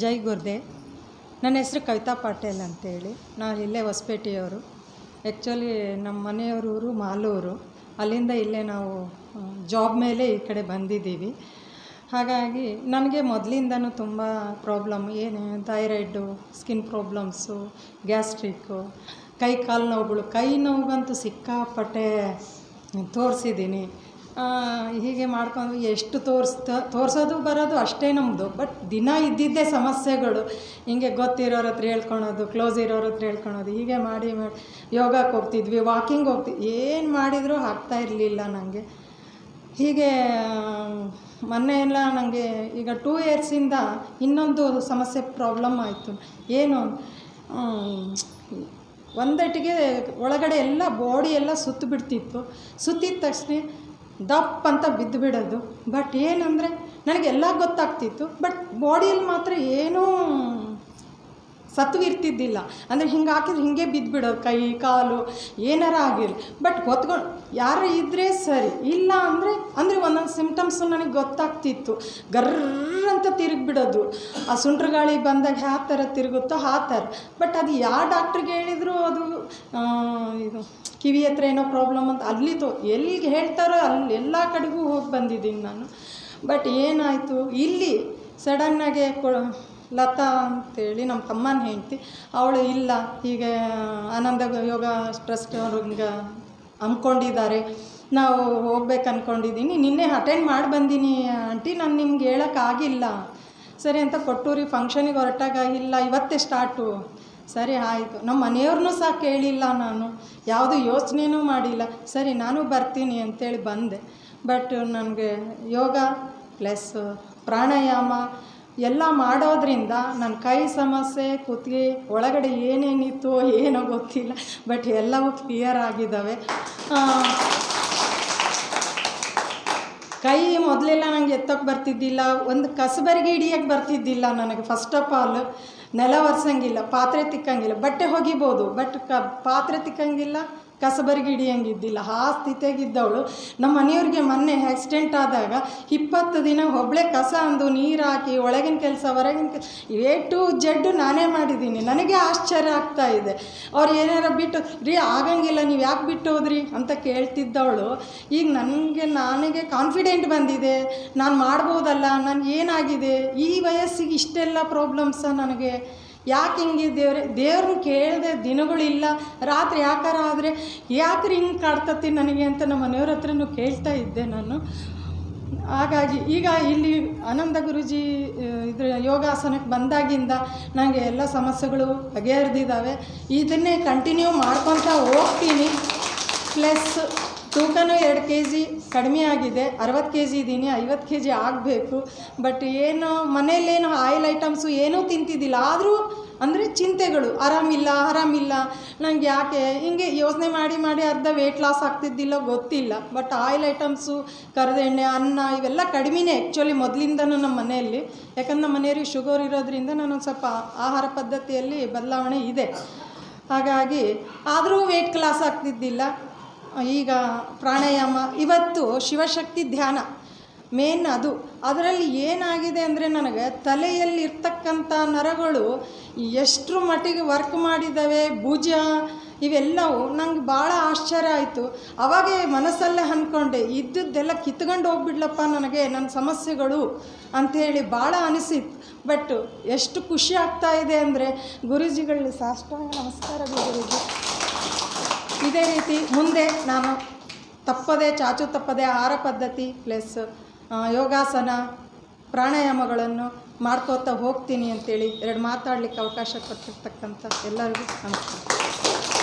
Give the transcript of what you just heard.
ಜೈ ಗುರ್ದೆ ನನ್ನ ಹೆಸರು ಕವಿತಾ ಪಾಟೇಲ್ ಅಂತೇಳಿ. ನಾನು ಇಲ್ಲೇ ಹೊಸಪೇಟೆಯವರು. ಆ್ಯಕ್ಚುಲಿ ನಮ್ಮ ಮನೆಯವರು ಮಾಲೂರು. ಅಲ್ಲಿಂದ ಇಲ್ಲೇ ನಾವು ಜಾಬ್ ಮೇಲೆ ಈ ಕಡೆ ಬಂದಿದ್ದೀವಿ. ಹಾಗಾಗಿ ನನಗೆ ಮೊದಲಿಂದನೂ ತುಂಬ ಪ್ರಾಬ್ಲಮ್ ಏನು ಥೈರಾಯ್ಡು ಸ್ಕಿನ್ ಪ್ರಾಬ್ಲಮ್ಸು ಗ್ಯಾಸ್ಟ್ರಿಕ್ಕು ಕೈ ಕಾಲು ನೋವುಗಳು. ಕೈ ನೋವುಗಂತೂ ಸಿಕ್ಕಾಪಟ್ಟೆ ತೋರಿಸಿದ್ದೀನಿ. ಹೀಗೆ ಮಾಡ್ಕೊಂಡು ಎಷ್ಟು ತೋರಿಸ್ತ, ತೋರಿಸೋದು ಬರೋದು ಅಷ್ಟೇ ನಮ್ಮದು ಬಟ್ ದಿನ ಇದ್ದಿದ್ದೇ ಸಮಸ್ಯೆಗಳು. ಹಿಂಗೆ ಗೊತ್ತಿರೋರ ಹತ್ರ ಹೇಳ್ಕೊಳೋದು ಕ್ಲೋಸ್ ಇರೋರ ಹತ್ರ ಹೇಳ್ಕೊಳೋದು, ಹೀಗೆ ಮಾಡಿ ಮಾಡಿ ಯೋಗಕ್ಕೆ ಹೋಗ್ತಿದ್ವಿ ವಾಕಿಂಗ್ ಹೋಗ್ತಿದ್ವಿ ಏನು ಮಾಡಿದರೂ ಆಗ್ತಾ ಇರಲಿಲ್ಲ ನನಗೆ ಹೀಗೆ, ಮೊನ್ನೆ ಎಲ್ಲ ನನಗೆ ಈಗ ಟೂ ಇಯರ್ಸಿಂದ ಇನ್ನೊಂದು ಸಮಸ್ಯೆ ಪ್ರಾಬ್ಲಮ್ ಆಯಿತು. ಏನು ಒಂದಟ್ಟಿಗೆ ಒಳಗಡೆ ಎಲ್ಲ ಬಾಡಿ ಎಲ್ಲ ಸುತ್ತು ಬಿಡ್ತಿತ್ತು. ಸುತ್ತಿದ ತಕ್ಷಣ ದಪ್ ಅಂತ ಬಿದ್ದು ಬಿಡೋದು ಬಟ್ ಏನಂದರೆ ನನಗೆಲ್ಲ ಗೊತ್ತಾಗ್ತಿತ್ತು. ಬಟ್ ಬಾಡಿಯಲ್ಲಿ ಮಾತ್ರ ಏನೂ ಸತ್ವ ಇರ್ತಿದ್ದಿಲ್ಲ. ಅಂದರೆ ಹಿಂಗೆ ಹಾಕಿದ್ರೆ ಹಿಂಗೆ ಬಿದ್ದುಬಿಡೋದು, ಕೈ, ಕಾಲು, ಏನಾರ ಆಗಿರಲಿ. ಬಟ್ ಗೊತ್ಕೊಂಡು ಯಾರು ಇದ್ದರೆ ಸರಿ. ಇಲ್ಲ ಅಂದರೆ ಅಂದರೆ ಒಂದೊಂದು ಸಿಮ್ಟಮ್ಸು ನನಗೆ ಗೊತ್ತಾಗ್ತಿತ್ತು. ಗರ್ರ ಅಂತ ತಿರುಗಿಬಿಡೋದು. ಆ ಸುಂಟ್ರ ಗಾಳಿ ಬಂದಾಗ ಯಾವ ಥರ ತಿರುಗುತ್ತೋ ಆ ಥರ ಬಟ್ ಅದು ಯಾವ ಡಾಕ್ಟ್ರಿಗೆ ಹೇಳಿದ್ರು ಅದು ಇದು ಕಿವಿ ಹತ್ರ ಏನೋ ಪ್ರಾಬ್ಲಮ್ ಅಂತ ಅಲ್ಲಿ ತೋ, ಎಲ್ಲಿಗೆ ಹೇಳ್ತಾರೋ ಅಲ್ಲಿ ಎಲ್ಲ ಕಡೆಗೂ ಹೋಗಿ ಬಂದಿದ್ದೀನಿ ನಾನು. ಬಟ್ ಏನಾಯಿತು, ಇಲ್ಲಿ ಸಡನ್ನಾಗೆ ಕೊ, ಲತಾ ಅಂತೇಳಿ ನಮ್ಮ ತಮ್ಮನ ಹೆಂಡ್ತಿ, ಅವಳು ಇಲ್ಲ, ಹೀಗೆ ಆನಂದ ಯೋಗ ಟ್ರಸ್ಟ್ ಅವರು ಹಿಂಗೆ ಹಮ್ಮಿಕೊಂಡಿದ್ದಾರೆ ನಾವು ಹೋಗ್ಬೇಕು ಅಂದ್ಕೊಂಡಿದ್ದೀನಿ ನಿನ್ನೆ ಅಟೆಂಡ್ ಮಾಡಿ ಬಂದೀನಿ ಆಂಟಿ, ನಾನು ನಿಮ್ಗೆ ಹೇಳೋಕ್ಕಾಗಿಲ್ಲ ಸರಿ ಅಂತ ಕೊಟ್ಟೂರಿ ಫಂಕ್ಷನಿಗೆ ಹೊರಟಾಗ ಇಲ್ಲ, ಇವತ್ತೇ ಸ್ಟಾರ್ಟು ಸರಿ, ಆಯಿತು. ನಮ್ಮ ಮನೆಯವ್ರನ್ನೂ ಸಹ ಕೇಳಿಲ್ಲ ನಾನು. ಯಾವುದು ಯೋಚನೆನೂ ಮಾಡಿಲ್ಲ. ಸರಿ, ನಾನು ಬರ್ತೀನಿ ಅಂತೇಳಿ ಬಂದೆ. ಬಟ್ ನನಗೆ ಯೋಗ ಪ್ಲಸ್ ಪ್ರಾಣಾಯಾಮ ಎಲ್ಲ ಮಾಡೋದ್ರಿಂದ ನನ್ನ ಕೈ ಸಮಸ್ಯೆ ಕುತ್ತಿಗೆ ಒಳಗಡೆ ಏನೇನಿತ್ತು ಏನೋ ಗೊತ್ತಿಲ್ಲ. ಬಟ್ ಎಲ್ಲವೂ ಕ್ಲಿಯರ್ ಆಗಿದ್ದಾವೆ ಕೈ ಮೊದಲೆಲ್ಲ ನನಗೆ ಎತ್ತಕ್ಕೆ ಬರ್ತಿದ್ದಿಲ್ಲ. ಒಂದು ಕಸಬರಿಗೆ ಹಿಡಿಯೋಕ್ಕೆ ಬರ್ತಿದ್ದಿಲ್ಲ ನನಗೆ ಫಸ್ಟ್ ಆಫ್ ಆಲ್ ನೆಲ ಒರೆಸಂಗಿಲ್ಲ ಪಾತ್ರೆ ತಿಕ್ಕಂಗಿಲ್ಲ. ಬಟ್ಟೆ ಒಗಿಬೋದು ಬಟ್ ಕ ಪಾತ್ರೆ ತಿಕ್ಕಂಗಿಲ್ಲ ಕಸಬರಿಗೆ ಹಿಡಿಯಂಗಿದ್ದಿಲ್ಲ. ಆ ಸ್ಥಿತಿಯಾಗಿದ್ದವಳು ನಮ್ಮ ಮನೆಯವ್ರಿಗೆ ಮೊನ್ನೆ ಆಕ್ಸಿಡೆಂಟ್ ಆದಾಗ ಇಪ್ಪತ್ತು ದಿನ ಒಬ್ಬಳೆ ಕಸ ಅಂದು ನೀರು ಹಾಕಿ ಒಳಗಿನ ಕೆಲಸ, ಹೊರಗಿನ ಕೆಲಸ ಎ ಟು ಜಡ್ಡು ನಾನೇ ಮಾಡಿದ್ದೀನಿ. ನನಗೆ ಆಶ್ಚರ್ಯ ಆಗ್ತಾ ಇದೆ. ಅವ್ರು ಏನಾರ ಬಿಟ್ಟು, ರೀ, ಆಗಂಗಿಲ್ಲ, ನೀವು ಯಾಕೆ ಬಿಟ್ಟು ಹೋದ್ರಿ? ಅಂತ ಕೇಳ್ತಿದ್ದವಳು. ಈಗ ನನಗೆ ನನಗೆ ಕಾನ್ಫಿಡೆಂಟ್ ಬಂದಿದೆ. ನಾನು ಮಾಡ್ಬೋದಲ್ಲ, ನಾನು ಏನಾಗಿದೆ? ಈ ವಯಸ್ಸಿಗೆ ಇಷ್ಟೆಲ್ಲ ಪ್ರಾಬ್ಲಮ್ಸ ನನಗೆ. ಯಾಕೆ ಹಿಂಗೆ ದೇವ್ರೆ ದೇವ್ರನ್ನ ಕೇಳದೆ ದಿನಗಳಿಲ್ಲ, ರಾತ್ರಿ ಯಾಕಾರ ಆದರೆ ಯಾಕ್ರಿ ಹಿಂಗೆ ಕಾಡ್ತತಿ ನನಗೆ ಅಂತ ನಮ್ಮ ಮನೆಯವ್ರ ಹತ್ರನೂ ಕೇಳ್ತಾ ಇದ್ದೆ ನಾನು. ಹಾಗಾಗಿ ಈಗ ಇಲ್ಲಿ ಆನಂದ ಗುರುಜಿ ಇದ್ರ ಯೋಗಾಸನಕ್ಕೆ ಬಂದಾಗಿಂದ ನನಗೆ ಎಲ್ಲ ಸಮಸ್ಯೆಗಳು ಬಗೆಹರಿದಿದ್ದಾವೆ. ಇದನ್ನೇ ಕಂಟಿನ್ಯೂ ಮಾಡ್ಕೊತಾ ಹೋಗ್ತೀನಿ. ಪ್ಲಸ್ ತೂಕನೂ ಎರಡು ಕೆ ಜಿ ಕಡಿಮೆ ಆಗಿದೆ, ಅರವತ್ತು ಕೆ ಜಿ ಇದ್ದೀನಿ, ಐವತ್ತು ಕೆ ಜಿ ಆಗಬೇಕು. ಬಟ್ ಏನು ಮನೇಲೇನು ಆಯಿಲ್ ಐಟಮ್ಸು ಏನೂ ತಿಂತಿದ್ದಿಲ್ಲ. ಆದರೂ ಅಂದರೆ ಚಿಂತೆಗಳು, ಆರಾಮಿಲ್ಲ ಆರಾಮಿಲ್ಲ. ನಂಗೆ ಯಾಕೆ? ಹಿಂಗೆ ಯೋಚನೆ ಮಾಡಿ ಮಾಡಿ ಅರ್ಧ ವೆಯ್ಟ್ ಲಾಸ್ ಆಗ್ತಿದ್ದಿಲ್ಲ, ಗೊತ್ತಿಲ್ಲ. ಬಟ್ ಆಯಿಲ್ ಐಟಮ್ಸು ಕರಿದೆಣ್ಣೆ ಅನ್ನ ಇವೆಲ್ಲ ಕಡಿಮೆನೇ ಆ್ಯಕ್ಚುಲಿ ಮೊದಲಿಂದನೂ ನಮ್ಮ ಮನೆಯಲ್ಲಿ. ಯಾಕಂದ್ರೆ ನಮ್ಮ ಮನೆಯವ್ರಿಗೆ ಶುಗರ್ ಇರೋದ್ರಿಂದ ನಾನೊಂದು ಸ್ವಲ್ಪ ಆಹಾರ ಪದ್ಧತಿಯಲ್ಲಿ ಬದಲಾವಣೆ ಇದೆ. ಹಾಗಾಗಿ ಆದರೂ ವೆಯ್ಟ್ ಲಾಸ್ ಆಗ್ತಿದ್ದಿಲ್ಲ. ಈಗ ಪ್ರಾಣಾಯಾಮ, ಇವತ್ತು ಶಿವಶಕ್ತಿ ಧ್ಯಾನ ಮೇನ್ ಅದು. ಅದರಲ್ಲಿ ಏನಾಗಿದೆ ಅಂದರೆ ನನಗೆ ತಲೆಯಲ್ಲಿ ಇರ್ತಕ್ಕಂಥ ನರಗಳು ಎಷ್ಟರ ಮಟ್ಟಿಗೆ ವರ್ಕ್ ಮಾಡಿದ್ದಾವೆ ಭುಜ ಇವೆಲ್ಲವೂ ನಂಗೆ ಭಾಳ ಆಶ್ಚರ್ಯ ಆಯಿತು. ಅವಾಗೇ ಮನಸ್ಸಲ್ಲೇ ಅಂದ್ಕೊಂಡೆ, ಇದ್ದದ್ದೆಲ್ಲ ಕಿತ್ಕೊಂಡು ಹೋಗ್ಬಿಡ್ಲಪ್ಪ ನನಗೆ ನನ್ನ ಸಮಸ್ಯೆಗಳು ಅಂಥೇಳಿ ಭಾಳ ಅನಿಸಿತ್ತು. ಬಟ್ ಎಷ್ಟು ಖುಷಿ ಆಗ್ತಾ ಇದೆ ಅಂದರೆ ಗುರೂಜಿಗಳು, ಸಾಷ್ಟಾಂಗ ನಮಸ್ಕಾರ ಗುರೂಜಿ. ಇದೇ ರೀತಿ ಮುಂದೆ ನಾನು ತಪ್ಪದೆ, ಚಾಚು ತಪ್ಪದೆ, ಆಹಾರ ಪದ್ಧತಿ ಪ್ಲಸ್ ಯೋಗಾಸನ, ಪ್ರಾಣಾಯಾಮಗಳನ್ನು ಮಾಡ್ಕೋತಾ ಹೋಗ್ತೀನಿ ಅಂತೇಳಿ ಎರಡು ಮಾತಾಡಲಿಕ್ಕೆ ಅವಕಾಶ ಕೊಟ್ಟಿರ್ತಕ್ಕಂಥ ಎಲ್ಲರಿಗೂ ನಮಸ್ಕಾರ.